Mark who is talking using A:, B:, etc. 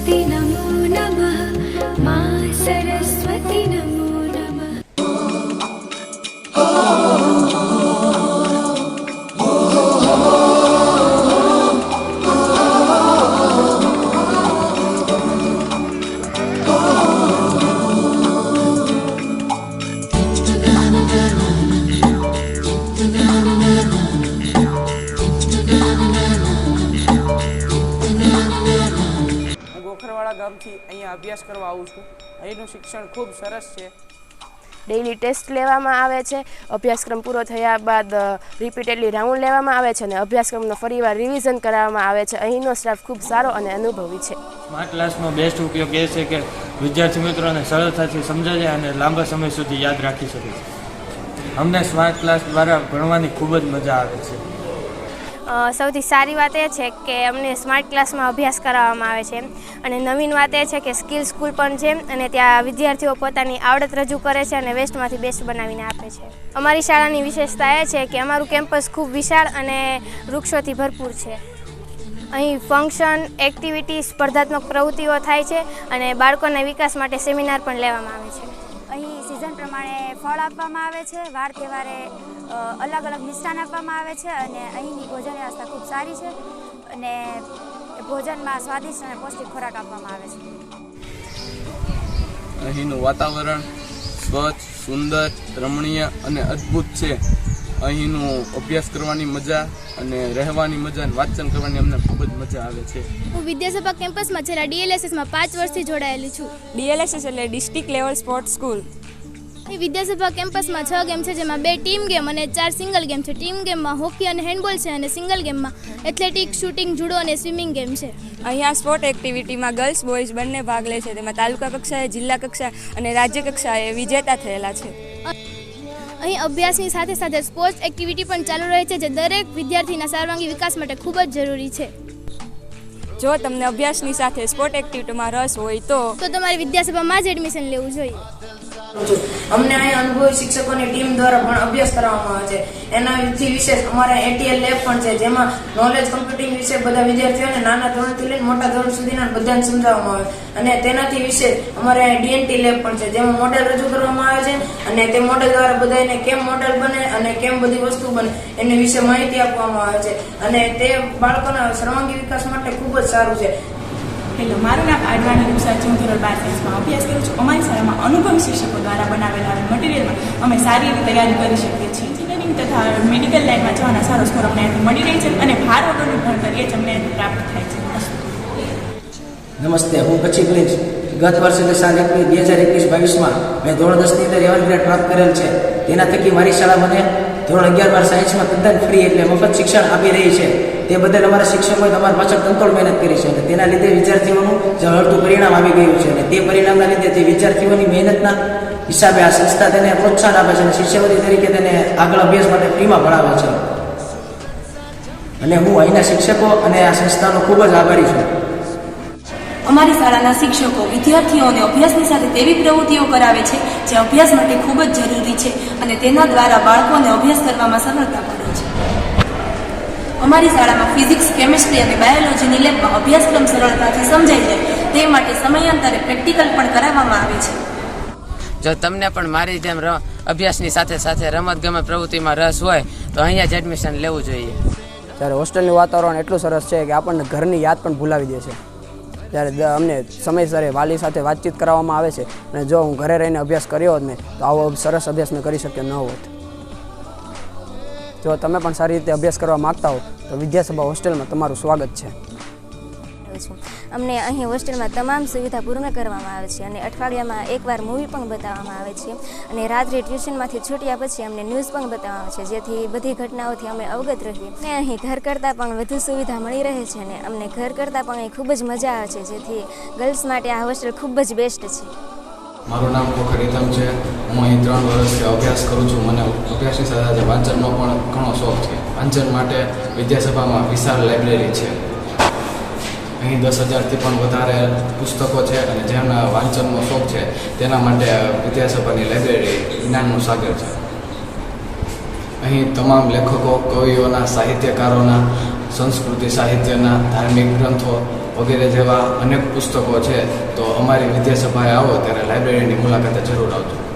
A: सरस्वती नमो नमः। मा सरस्वती
B: ગોખરવાડા ગામથી અહીંયા અભ્યાસ કરવા આવું છું. અહીંનું શિક્ષણ ખૂબ સરસ છે.
C: ડેઇલી ટેસ્ટ લેવામાં આવે છે. અભ્યાસક્રમ પૂરો થયા બાદ રિપીટેડલી રાઉન્ડ લેવામાં આવે છે અને અભ્યાસક્રમનો ફરીવાર રિવિઝન કરાવવામાં આવે છે. અહીંનો સ્ટાફ ખૂબ સારો અને અનુભવી છે.
D: સ્માર્ટ ક્લાસનો બેસ્ટ ઉપયોગ એ છે કે વિદ્યાર્થી મિત્રોને સરળતાથી સમજાય અને લાંબા સમય સુધી યાદ રાખી શકે છે. અમને સ્માર્ટ ક્લાસ દ્વારા ભણવાની ખૂબ જ મજા આવે છે.
E: સૌથી સારી વાત એ છે કે અમને સ્માર્ટ ક્લાસમાં અભ્યાસ કરાવવામાં આવે છે. અને નવીન વાત એ છે કે સ્કિલ સ્કૂલ પણ છે અને ત્યાં વિદ્યાર્થીઓ પોતાની આવડત રજૂ કરે છે અને વેસ્ટમાંથી બેસ્ટ બનાવીને આપે છે. અમારી શાળાની વિશેષતા એ છે કે અમારું કેમ્પસ ખૂબ વિશાળ અને વૃક્ષોથી ભરપૂર છે. અહીં ફંક્શન એક્ટિવિટી સ્પર્ધાત્મક પ્રવૃત્તિઓ થાય છે અને બાળકોના વિકાસ માટે સેમિનાર પણ લેવામાં આવે છે.
F: અહીં સિઝન પ્રમાણે ફળ આપવામાં આવે છે, વાર તહેવારે અલગ અલગ મિષ્ટાન આપવામાં આવે છે અને અહીંની ભોજન વ્યવસ્થા ખૂબ સારી છે અને ભોજનમાં સ્વાદિષ્ટ અને પૌષ્ટિક ખોરાક આપવામાં આવે છે.
G: અહીંનું વાતાવરણ સ્વચ્છ, સુંદર, રમણીય અને અદ્ભુત છે. અહીંનું અભ્યાસ કરવાની મજા અને રહેવાની મજા અને વાંચન કરવાની અમને ખૂબ જ મજા આવે છે.
H: હું વિદ્યાસભા કેમ્પસમાં છેલ્લા ડીએલએસએસમાં પાંચ વર્ષથી જોડાયેલી છું.
I: ડીએલએસએસ એટલે district level sports school.
H: Vidyasabha કેમ્પસમાં છ ગેમ છે જેમાં બે ટીમ ગેમ અને ચાર સિંગલ ગેમ છે. ટીમ ગેમમાં હોકી અને હેન્ડબોલ છે અને સિંગલ ગેમમાં એથ્લેટિક શૂટિંગ જુડો અને સ્વિમિંગ ગેમ છે.
I: અહીંયા સ્પોર્ટ એક્ટિવિટીમાં ગર્લ્સ બોયઝ બંને ભાગ લે છે. તેમાં તાલુકા કક્ષાએ જિલ્લા કક્ષાએ અને રાજ્ય કક્ષાએ વિજેતા થયેલા છે.
H: અહીં અભ્યાસની સાથે સાથે સ્પોર્ટ્સ એક્ટિવિટી પણ ચાલુ રહે છે જે દરેક વિદ્યાર્થીના સર્વાંગી વિકાસ માટે ખૂબ જ જરૂરી છે.
I: જો તમને અભ્યાસની સાથે સ્પોર્ટ એક્ટિવિટીમાં રસ હોય તો
H: તો તમારે વિદ્યાસભામાં જ એડમિશન લેવું જોઈએ.
J: અમને અહીં અનુભવી શિક્ષકોની ટીમ દ્વારા પણ અભ્યાસ કરવામાં આવે છે. એનાથી વિશેષ અમારા એટીએલ લેબ પણ છે, જેમાં નોલેજ કમ્પ્યુટિંગ વિશે બધા વિદ્યાર્થીઓને નાના ધોરણથી લઈને મોટા ધોરણ સુધીના બધાને સમજાવવામાં આવે. અને તેનાથી વિશેષ અમારે ડીએનટી લેબ પણ છે, જેમાં મોડેલ રજૂ કરવામાં આવે છે અને તે મોડેલ દ્વારા બધાને કેમ મોડેલ બને અને કેમ બધી વસ્તુ બને એની વિશે માહિતી આપવામાં આવે છે. અને તે બાળકોના સર્વાંગી વિકાસ માટે ખૂબ જ સારું છે.
K: હેલો, મારું નામ આડવાણી રૂપસા હું ધોરણ બાર સાયન્સમાં અભ્યાસ કરું છું. અમારી શાળામાં અનુભવી શિક્ષકો દ્વારા બનાવેલા મટીરિયલમાં અમે સારી રીતે તૈયારી કરી શકીએ છીએ. મેડિકલ લાઇનમાં જવાના સારો સ્કોર અમને મળી રહી છે અને ભાર વગરનું ભણતર એ જ અમને પ્રાપ્ત થાય છે.
L: નમસ્તે, હું કચ્છી પ્રિન્સ ગત વર્ષે દશાંત એકવીસ બે હજાર એકવીસ બાવીસમાં મેં ધોરણ દસની અંદર એવન ગ્રેડ પ્રાપ્ત કરેલ છે. તેના થકી મારી શાળા મને ધોરણ અગિયાર બાર સાયન્સમાં તદ્દન ફ્રી એટલે મફત શિક્ષણ આપી રહી છે. તે બદલ અમારા શિક્ષકોએ તમારા પાછળ તંતોડ મહેનત કરી છે અને તેના લીધે વિદ્યાર્થીઓનું જે હળતું પરિણામ આવી ગયું છે અને તે પરિણામના લીધે તે વિદ્યાર્થીઓની મહેનતના હિસાબે આ સંસ્થા તેને પ્રોત્સાહન આપે છે અને શિષ્યવૃત્તિ તરીકે તેને આગળ અભ્યાસ માટે ફ્રીમાં ભણાવે છે. અને હું અહીંના શિક્ષકો અને આ સંસ્થાનો ખૂબ જ આભારી છું.
K: અમારી શાળાના શિક્ષકો વિદ્યાર્થીઓને અભ્યાસની સાથે તેવી પ્રવૃત્તિઓ કરાવે છે, જે અભ્યાસ માટે ખૂબ જ જરૂરી છે અને તેના દ્વારા બાળકોને અભ્યાસ કરવામાં સરળતા પડે છે. અમારી શાળામાં ફિઝિક્સ, કેમિસ્ટ્રી અને બાયોલોજીની લેબમાં અભ્યાસક્રમ સરળતાથી સમજાઈ જાય, તે માટે સમયાંતરે પ્રેક્ટિકલ પણ કરાવવામાં આવે છે.
B: જો તમને પણ મારી જેમ અભ્યાસની સાથે સાથે રમત ગમત પ્રવૃત્તિમાં રસ હોય, તો અહીંયા જ એડમિશન લેવું જોઈએ.
J: ત્યારે હોસ્ટેલનું વાતાવરણ એટલું સરસ છે કે આપણને ઘરની યાદ પણ ભૂલાવી દે છે. ત્યારે અમને સમયસરે વાલી સાથે વાતચીત કરાવવામાં આવે છે અને જો હું ઘરે રહીને અભ્યાસ કર્યો હોત ને, તો આવો સરસ અભ્યાસ મેં કરી શક્યો ન હોત. જો તમે પણ સારી રીતે અભ્યાસ કરવા માગતા હો, તો વિદ્યાસભા હોસ્ટેલમાં તમારું સ્વાગત છે.
E: છું. અમને અહીં હોસ્ટેલમાં તમામ સુવિધા પૂર્ણ કરવામાં આવે છે અને અઠવાડિયામાં એકવાર મૂવી પણ બતાવવામાં આવે છે અને રાત્રે ટ્યુશનમાંથી છૂટ્યા પછી અમને ન્યૂઝ પણ બતાવવામાં આવે છે. જેથી બધી ઘટનાઓથી અમે અવગત રહીએ. અને અહીં ઘર કરતાં પણ વધુ સુવિધા મળી રહે છે અને અમને ઘર કરતાં પણ અહીં ખૂબ જ મજા આવે છે. જેથી ગર્લ્સ માટે આ હોસ્ટેલ ખૂબ જ બેસ્ટ છે.
G: મારું નામ ખોખર છે. હું અહીં ત્રણ વર્ષથી અભ્યાસ કરું છું. મને અભ્યાસની સાથે સાથે વાંચનનો પણ ઘણો શોખ છે. વાંચન માટે વિદ્યાસભામાં વિશાળ લાઇબ્રેરી છે. અહીં દસ હજારથી પણ વધારે પુસ્તકો છે અને જેમના વાંચનનો શોખ છે, તેના માટે વિદ્યાસભાની લાઇબ્રેરી જ્ઞાનનું સાગર છે. અહીં તમામ લેખકો, કવિઓના, સાહિત્યકારોના, સંસ્કૃતિ સાહિત્યના, ધાર્મિક ગ્રંથો વગેરે જેવા અનેક પુસ્તકો છે, તો અમારી વિદ્યાસભાએ આવો ત્યારે લાઇબ્રેરીની મુલાકાતે જરૂર આવજો.